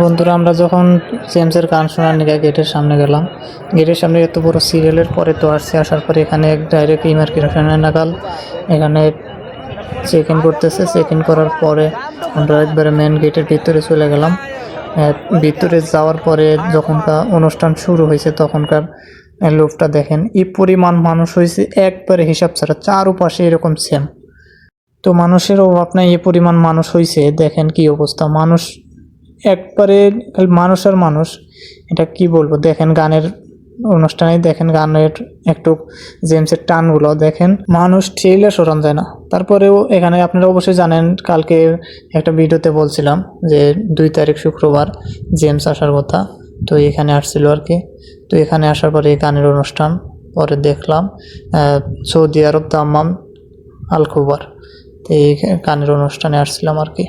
বন্ধুরা, আমরা যখন জেমসের গান শোনার নিকা গেটের সামনে গেলাম, গেটের সামনে এত বড় সিরিয়ালের পরে তো আসছে, আসার পরে এখানে ডাইরেক্ট ইমার্কেশনের নাগাল, এখানে চেক ইন করতেছে। চেক ইন করার পরে আমরা একবারে মেন গেটের ভিতরে চলে গেলাম। ভিতরে যাওয়ার পরে যখনকার অনুষ্ঠান শুরু হয়েছে, তখনকার লোকটা দেখেন, এই পরিমাণ মানুষ হয়েছে, একবারে হিসাব ছাড়া চারোপাশে এরকম সেম তো মানুষের অভাব নাই এ পরিমাণ মানুষ হয়েছে। দেখেন কি অবস্থা, মানুষ একবারে খালি মানুষ আর মানুষ। এটা কি বলব? দেখেন গানের অনুষ্ঠানে, দেখেন গানের একটু জেমসের টানগুলো, দেখেন। মানুষ ঠেলে সরান যায় না। তারপরেও এখানে আপনারা অবশ্যই জানেন, কালকে একটা ভিডিওতে বলছিলাম যে দুই তারিখ শুক্রবার জেমস আসার কথা। তো এখানে আসছিল আর কি। তো এখানে আসার পরে গানের অনুষ্ঠান পরে দেখলাম সৌদি আরব দাম্মাম আল খুবার তো এই গানের অনুষ্ঠানে আসছিলাম আর কি।